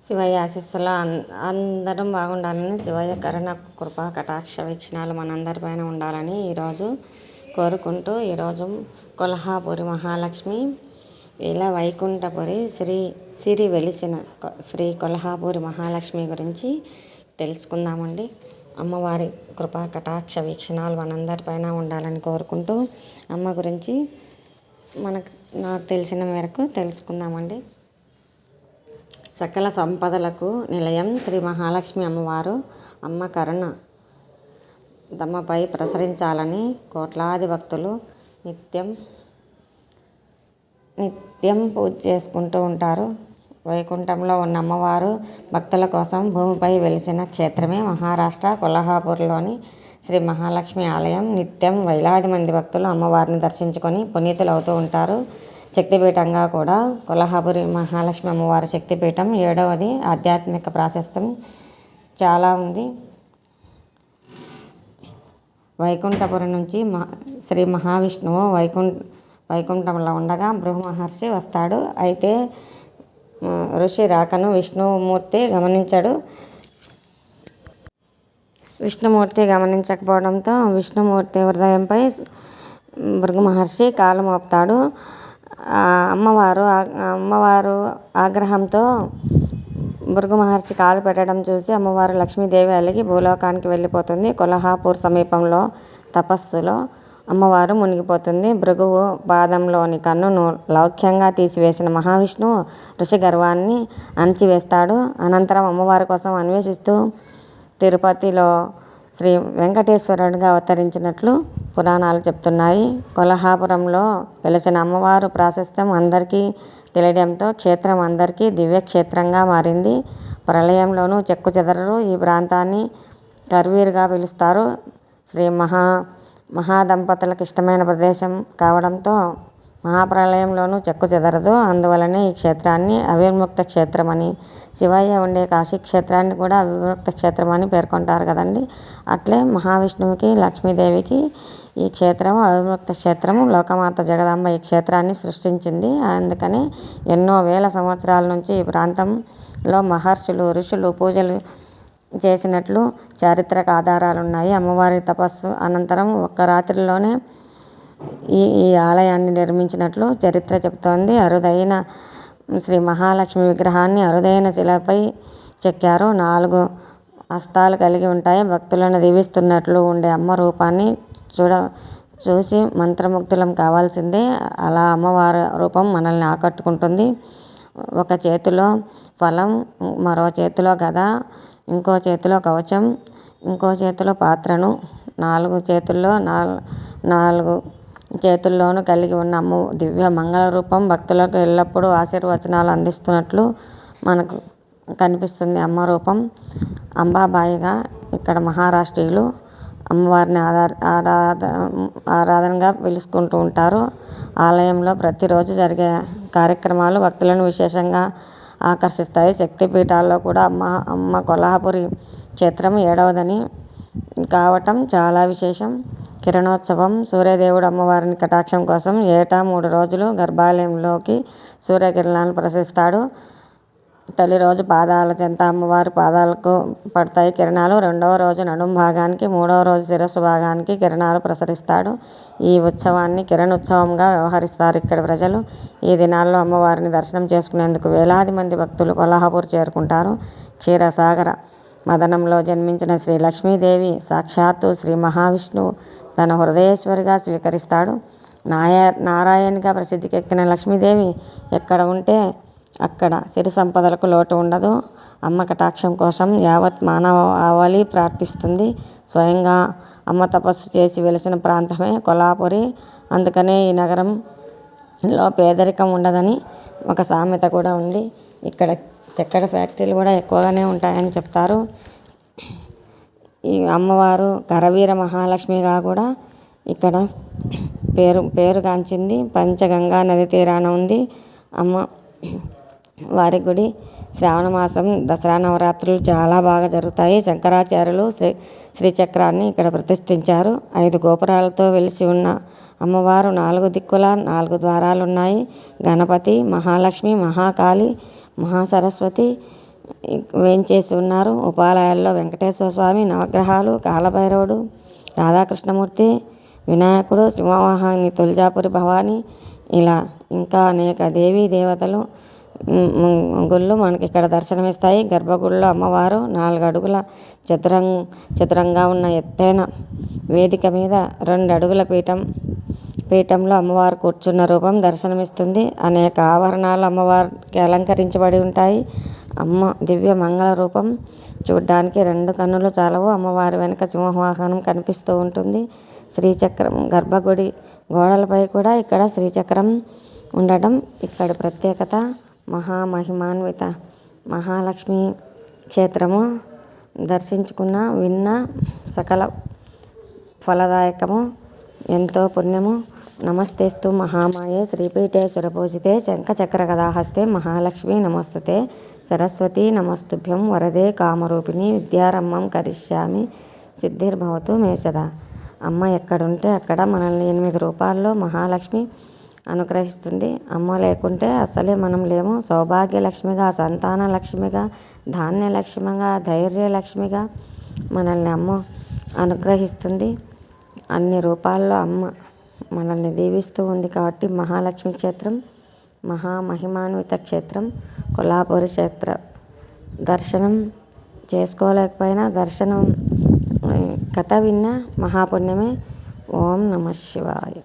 శివయ్య ఆశీస్సులో అందరం బాగుండాలని శివయ్య కరుణ కృప కటాక్ష వీక్షణాలు మనందరిపైన ఉండాలని ఈరోజు కోరుకుంటూ ఈరోజు కొల్హాపురి మహాలక్ష్మి ఇలా వైకుంఠపురి శ్రీ సిరి వెలిసిన శ్రీ కొల్హాపురి మహాలక్ష్మి గురించి తెలుసుకుందామండి. అమ్మవారి కృపా కటాక్ష వీక్షణాలు మనందరిపైన ఉండాలని కోరుకుంటూ అమ్మ గురించి మనకు నాకు తెలిసిన మేరకు తెలుసుకుందామండి. సకల సంపదలకు నిలయం శ్రీ మహాలక్ష్మి అమ్మవారు అమ్మ కరుణ. తమపై ప్రసరించాలని కోట్లాది భక్తులు నిత్యం నిత్యం పూజ చేసుకుంటూ ఉంటారు. వైకుంఠంలో ఉన్న అమ్మవారు భక్తుల కోసం భూమిపై వెలిసిన క్షేత్రమే మహారాష్ట్ర. కొల్హాపూర్లోని శ్రీ మహాలక్ష్మి ఆలయం నిత్యం వేలాది మంది భక్తులు అమ్మవారిని దర్శించుకొని పునీతులు అవుతూ ఉంటారు. శక్తిపీఠంగా కూడా కొల్హాపురి మహాలక్ష్మి అమ్మవారి శక్తిపీఠం ఏడవది ఆధ్యాత్మిక ప్రాశస్త్యం చాలా ఉంది. వైకుంఠపురం నుంచి మహా శ్రీ మహావిష్ణువు వైకుంఠ వైకుంఠంలో ఉండగా భృగు మహర్షి వస్తాడు. అయితే ఋషి రాకను విష్ణుమూర్తి గమనించాడు. విష్ణుమూర్తి గమనించకపోవడంతో విష్ణుమూర్తి హృదయంపై భృగు మహర్షి కాలు మోపుతాడు. అమ్మవారు అమ్మవారు ఆగ్రహంతో భృగు మహర్షి కాలు పెట్టడం చూసి అమ్మవారు లక్ష్మీదేవి అలిగి భూలోకానికి వెళ్ళిపోతుంది. కొల్హాపూర్ సమీపంలో తపస్సులో అమ్మవారు మునిగిపోతుంది. భృగువు పాదంలోని కన్నును లౌక్యంగా తీసివేసిన మహావిష్ణువు ఋషి గర్వాన్ని అణచివేస్తాడు. అనంతరం అమ్మవారి కోసం అన్వేషిస్తూ తిరుపతిలో శ్రీ వెంకటేశ్వరుడిగా అవతరించినట్లు పురాణాలు చెప్తున్నాయి. కొల్హాపురంలో వెలిసిన అమ్మవారు ప్రాశస్త్యం అందరికీ తెలియడంతో క్షేత్రం అందరికీ దివ్యక్షేత్రంగా మారింది. ప్రళయంలోనూ చెక్కు చెదరరు. ఈ ప్రాంతాన్ని కర్వీరుగా పిలుస్తారు. శ్రీ మహా మహాదంపతులకు ఇష్టమైన ప్రదేశం కావడంతో మహాప్రళయంలోనూ చెక్కు చెదరదు. అందువలనే ఈ క్షేత్రాన్ని అవిర్ముక్త క్షేత్రమని శివయ్య ఉండే కాశీ క్షేత్రాన్ని కూడా అవిర్ముక్త క్షేత్రం అని పేర్కొంటారు కదండి. అట్లే మహావిష్ణువుకి లక్ష్మీదేవికి ఈ క్షేత్రం అవిర్ముక్త క్షేత్రము. లోకమాత జగదాంబ ఈ క్షేత్రాన్ని సృష్టించింది. అందుకని ఎన్నో వేల సంవత్సరాల నుంచి ఈ ప్రాంతంలో మహర్షులు ఋషులు పూజలు చేసినట్లు చారిత్రక ఆధారాలు ఉన్నాయి అమ్మవారి తపస్సు అనంతరం ఒక్క రాత్రిలోనే ఈ ఈ ఆలయాన్ని నిర్మించినట్లు చరిత్ర చెబుతోంది. అరుదైన శ్రీ మహాలక్ష్మి విగ్రహాన్ని అరుదైన శిలపై చెక్కారు. నాలుగు హస్తాలు కలిగి ఉంటాయి. భక్తులను దీవిస్తున్నట్లు ఉండే అమ్మ రూపాన్ని చూడ చూసి మంత్రముగ్ధులం కావాల్సిందే. అలా అమ్మవారి రూపం మనల్ని ఆకట్టుకుంటుంది. ఒక చేతిలో ఫలం మరో చేతిలో గద ఇంకో చేతిలో కవచం ఇంకో చేతిలో పాత్రను నాలుగు చేతుల్లో నాలుగు చేతుల్లోనూ కలిగి ఉన్న అమ్మ దివ్య మంగళ రూపం భక్తులకు ఎల్లప్పుడూ ఆశీర్వచనాలు అందిస్తున్నట్లు మనకు కనిపిస్తుంది అమ్మ రూపం. అంబాబాయిగా ఇక్కడ మహారాష్ట్రీయులు అమ్మవారిని ఆధార ఆరాధ ఆరాధనగా పిలుచుకుంటూ ఉంటారు. ఆలయంలో ప్రతిరోజు జరిగే కార్యక్రమాలు భక్తులను విశేషంగా ఆకర్షిస్తాయి. శక్తిపీఠాల్లో కూడా అమ్మ అమ్మ కొల్హాపురి క్షేత్రం ఏడవదని కావటం చాలా విశేషం. కిరణోత్సవం సూర్యదేవుడు అమ్మవారిని కటాక్షం కోసం ఏటా మూడు రోజులు గర్భాలయంలోకి సూర్యకిరణాలను ప్రసరిస్తాడు. తొలి రోజు పాదాల చెంత అమ్మవారి పాదాలకు పడతాయి కిరణాలు. రెండవ రోజు నడుం భాగానికి మూడవ రోజు శిరస్సు భాగానికి కిరణాలు ప్రసరిస్తాడు. ఈ ఉత్సవాన్ని కిరణ్ ఉత్సవంగా వ్యవహరిస్తారు ఇక్కడ ప్రజలు. ఈ దినాల్లో అమ్మవారిని దర్శనం చేసుకునేందుకు వేలాది మంది భక్తులు కొల్హాపూర్ చేరుకుంటారు. క్షీరసాగర మదనంలో జన్మించిన శ్రీ లక్ష్మీదేవి సాక్షాత్తు శ్రీ మహావిష్ణువు తన హృదయేశ్వరిగా స్వీకరిస్తాడు. నాయ నారాయణిగా ప్రసిద్ధికెక్కిన లక్ష్మీదేవి ఎక్కడ ఉంటే అక్కడ సిరి సంపదలకు లోటు ఉండదు. అమ్మ కటాక్షం కోసం యావత్ మానవ ఆవలి ప్రార్థిస్తుంది. స్వయంగా అమ్మ తపస్సు చేసి వెలిసిన ప్రాంతమే కొలాపురి అందుకనే ఈ నగరంలో పేదరికం ఉండదని ఒక సామెత కూడా ఉంది. ఇక్కడ చక్కెర ఫ్యాక్టరీలు కూడా ఎక్కువగానే ఉంటాయని చెప్తారు. ఈ అమ్మవారు కరవీర మహాలక్ష్మిగా కూడా ఇక్కడ పేరు పేరుగాంచింది పంచగంగా నది తీరాన ఉంది. అమ్మ వారి గుడి శ్రావణ మాసం దసరా నవరాత్రులు చాలా బాగా జరుగుతాయి. శంకరాచార్యులు శ్రీ శ్రీచక్రాన్ని ఇక్కడ ప్రతిష్ఠించారు. ఐదు గోపురాలతో వెలిసి ఉన్న అమ్మవారు నాలుగు దిక్కుల నాలుగు ద్వారాలు ఉన్నాయి గణపతి మహాలక్ష్మి మహాకాళి మహాసరస్వతి వేయించేసి ఉన్నారు ఉపాలయాల్లో వెంకటేశ్వర స్వామి నవగ్రహాలు కాలభైరవుడు రాధాకృష్ణమూర్తి వినాయకుడు సింహవాహిని తులజాపురి భవాని ఇలా ఇంకా అనేక దేవీ దేవతలు గుళ్ళు మనకి ఇక్కడ దర్శనమిస్తాయి. గర్భగుడిలో అమ్మవారు నాలుగు అడుగుల చతురం చతురంగా ఉన్న ఎత్తైన వేదిక మీద రెండు అడుగుల పీఠం పీఠంలో అమ్మవారు కూర్చున్న రూపం దర్శనమిస్తుంది. అనేక ఆభరణాలు అమ్మవారికి అలంకరించబడి ఉంటాయి. అమ్మ దివ్య మంగళ రూపం. చూడ్డానికి రెండు కన్నులు చాలవు. అమ్మవారి వెనుక సింహవాహనం కనిపిస్తూ ఉంటుంది. శ్రీచక్రం గర్భగుడి గోడలపై కూడా ఇక్కడ శ్రీచక్రం ఉండటం. ఇక్కడ ప్రత్యేకత మహామహిమాన్విత మహాలక్ష్మి క్షేత్రము. దర్శించుకున్న విన్న సకల ఫలదాయకము. ఎంతో పుణ్యము. నమస్తేస్తు మహామాయే శ్రీపీఠే సురపూజితే శంఖచక్రగదాహస్తే మహాలక్ష్మి నమస్తుతే. సరస్వతి నమస్తుభ్యం వరదే కామరూపిణి విద్యారంభం కరిష్యామి సిద్ధిర్భవతు మే సదా. అమ్మ ఎక్కడుంటే అక్కడ మనల్ని ఎనిమిది రూపాల్లో మహాలక్ష్మి అనుగ్రహిస్తుంది. అమ్మ లేకుంటే అసలే మనం లేము. సౌభాగ్యలక్ష్మిగా సంతాన లక్ష్మిగా ధాన్యలక్ష్మిగా ధైర్యలక్ష్మిగా మనల్ని అమ్మ అనుగ్రహిస్తుంది. అన్ని రూపాల్లో అమ్మ మనల్ని దీవిస్తూ ఉంది కాబట్టి మహాలక్ష్మి క్షేత్రం మహామహిమాన్విత క్షేత్రం కొల్లాపూరి క్షేత్ర దర్శనం చేసుకోలేకపోయినా దర్శనం కథ విన్న మహాపుణ్యమే. ఓం నమ శివాయ.